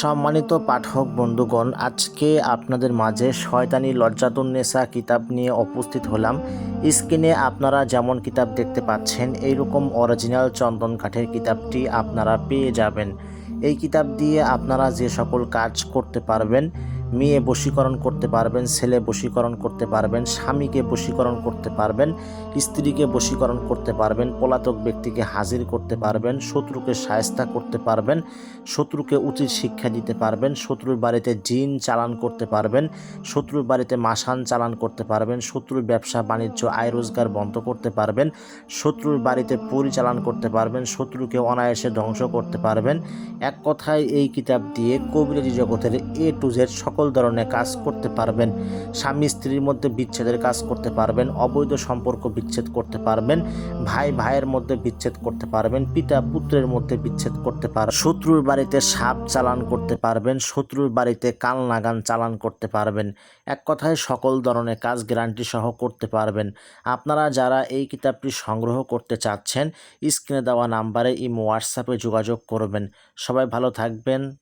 সম্মানিত পাঠক বন্ধুগণ, আজকে আপনাদের মাঝে শয়তানি লজ্জাতুন্নেসা কিতাব নিয়ে উপস্থিত হলাম। স্ক্রিনে আপনারা যেমন কিতাব দেখতে পাচ্ছেন, এইরকম অরিজিনাল চন্দন কাঠের কিতাবটি আপনারা পেয়ে যাবেন। এই কিতাব দিয়ে আপনারা যে সকল কাজ করতে পারবেন মেয়ে বশীকরণ করতে পারবেন ছেলে বশীকরণ করতে পারবেন স্বামীকে বশীকরণ করতে পারবেন স্ত্রীকে বশীকরণ করতে পারবেন পলাতক ব্যক্তিকে হাজির করতে পারবেন শত্রুকে সায়স্তা করতে পারবেন শত্রুকে উচিত শিক্ষা দিতে পারবেন শত্রুর বাড়িতে জিন চালান করতে পারবেন শত্রুর বাড়িতে মাসান চালান করতে পারবেন শত্রুর ব্যবসা বাণিজ্য আয় রোজগার বন্ধ করতে পারবেন শত্রুর বাড়িতে পরিচালন করতে পারবেন শত্রুকে অনায়াসে ধ্বংস করতে পারবেন এক কথায় এই কিতাব দিয়ে কবিরাজি জগতের এ টু জেড সকল ধরনের কাজ করতে পারবেন। স্বামী স্ত্রীর মধ্যে বিচ্ছেদের কাজ করতে পারবেন, অবৈধ সম্পর্ক বিচ্ছেদ করতে পারবেন, ভাই ভাইয়ের মধ্যে বিচ্ছেদ করতে পারবেন, পিতা পুত্রের মধ্যে বিচ্ছেদ করতে পারবেন, শত্রুর বাড়িতে সাপ চালান করতে পারবেন, শত্রুর বাড়িতে কাল নাগান চালান করতে পারবেন। এক কথায় সকল ধরনের কাজ গ্যারান্টি সহ করতে পারবেন। আপনারা যারা এই কিতাবটি সংগ্রহ করতে চাচ্ছেন, স্ক্রিনে দেওয়া নাম্বারে ইমো, হোয়াটসঅ্যাপে যোগাযোগ করবেন। সবাই ভালো থাকবেন।